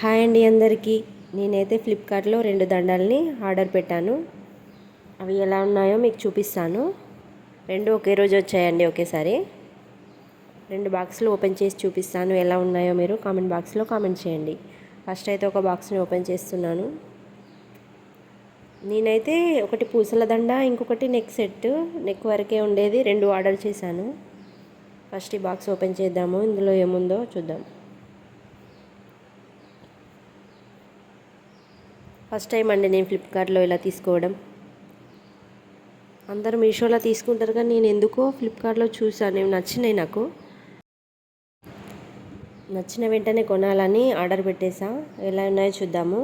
Hi అండి అందరికీ. నేనైతే ఫ్లిప్కార్ట్లో రెండు దండల్ని ఆర్డర్ పెట్టాను. అవి ఎలా ఉన్నాయో మీకు చూపిస్తాను. రెండు ఒకే రోజు వచ్చాయండి ఒకేసారి. రెండు బాక్సులు ఓపెన్ చేసి చూపిస్తాను ఎలా ఉన్నాయో మీరు కామెంట్ బాక్స్లో కామెంట్ చేయండి. ఫస్ట్ అయితే ఒక బాక్స్ని ఓపెన్ చేస్తున్నాను. నేనైతే ఒకటి పూసల దండ ఇంకొకటి నెక్ సెట్. నెక్ వరకే ఉండేది రెండు ఆర్డర్ చేశాను. ఫస్ట్ ఈ బాక్స్ ఓపెన్ చేద్దాము ఇందులో ఏముందో చూద్దాం. ఫస్ట్ టైం అండి నేను ఫ్లిప్కార్ట్లో ఇలా తీసుకోవడం. అందరూ మీషోలో తీసుకుంటారు కానీ నేను ఎందుకో ఫ్లిప్కార్ట్లో చూసాను నచ్చినాయి నాకు. నచ్చిన వెంటనే కొనాలని ఆర్డర్ పెట్టేసా. ఎలా ఉన్నాయో చూద్దాము.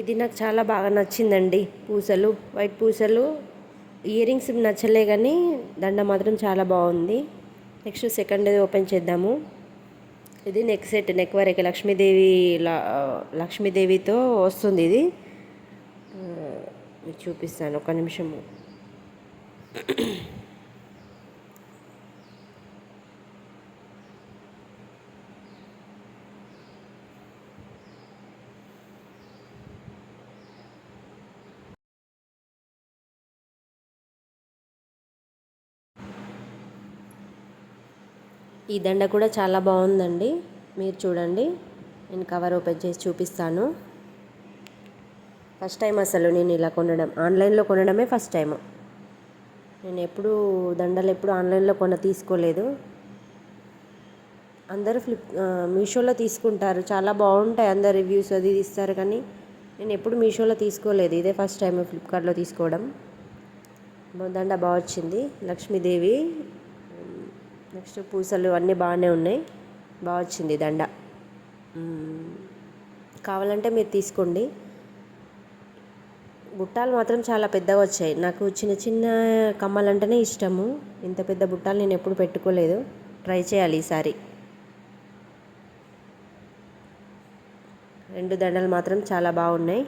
ఇది నాకు చాలా బాగా నచ్చిందండి పూసలు వైట్ పూసలు. ఇయర్ రింగ్స్ నచ్చలే కానీ దండ మాత్రం చాలా బాగుంది. నెక్స్ట్ సెకండ్ ఓపెన్ చేద్దాము. ఇది నెక్ సెట్ నెక్ వరకు లక్ష్మీదేవి లక్ష్మీదేవితో వస్తుంది ఇది. చూపిస్తాను ఒక నిమిషము. ఈ దండ కూడా చాలా బాగుందండి. మీరు చూడండి. నేను కవర్ ఓపెన్ చేసి చూపిస్తాను. ఫస్ట్ టైం అసలు నేను ఇలా కొనడం. ఆన్లైన్లో కొనడమే ఫస్ట్ టైం నేను ఎప్పుడు దండలు ఎప్పుడు ఆన్లైన్లో కొన తీసుకోలేదు. అందరూ ఫ్లిప్ మీషోలో తీసుకుంటారు. చాలా బాగుంటాయి అందరు రివ్యూస్ అది ఇస్తారు కానీ నేను ఎప్పుడు మీషోలో తీసుకోలేదు. ఇదే ఫస్ట్ టైం ఫ్లిప్కార్ట్లో తీసుకోవడం. దండ బాగా వచ్చింది. లక్ష్మీదేవి నెక్స్ట్ పూసలు అన్నీ బాగానే ఉన్నాయి. బాగా వచ్చింది దండ. కావాలంటే మీరు తీసుకోండి. బుట్టాలు మాత్రం చాలా పెద్దగా వచ్చాయి. నాకు చిన్న చిన్న కమ్మలంటేనే ఇష్టము. ఇంత పెద్ద బుట్టాలు నేను ఎప్పుడు పెట్టుకోలేదు. ట్రై చేయాలి ఈసారి. రెండు దండలు మాత్రం చాలా బాగున్నాయి.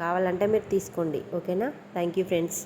కావాలంటే మీరు తీసుకోండి. ఓకేనా? Thank you friends.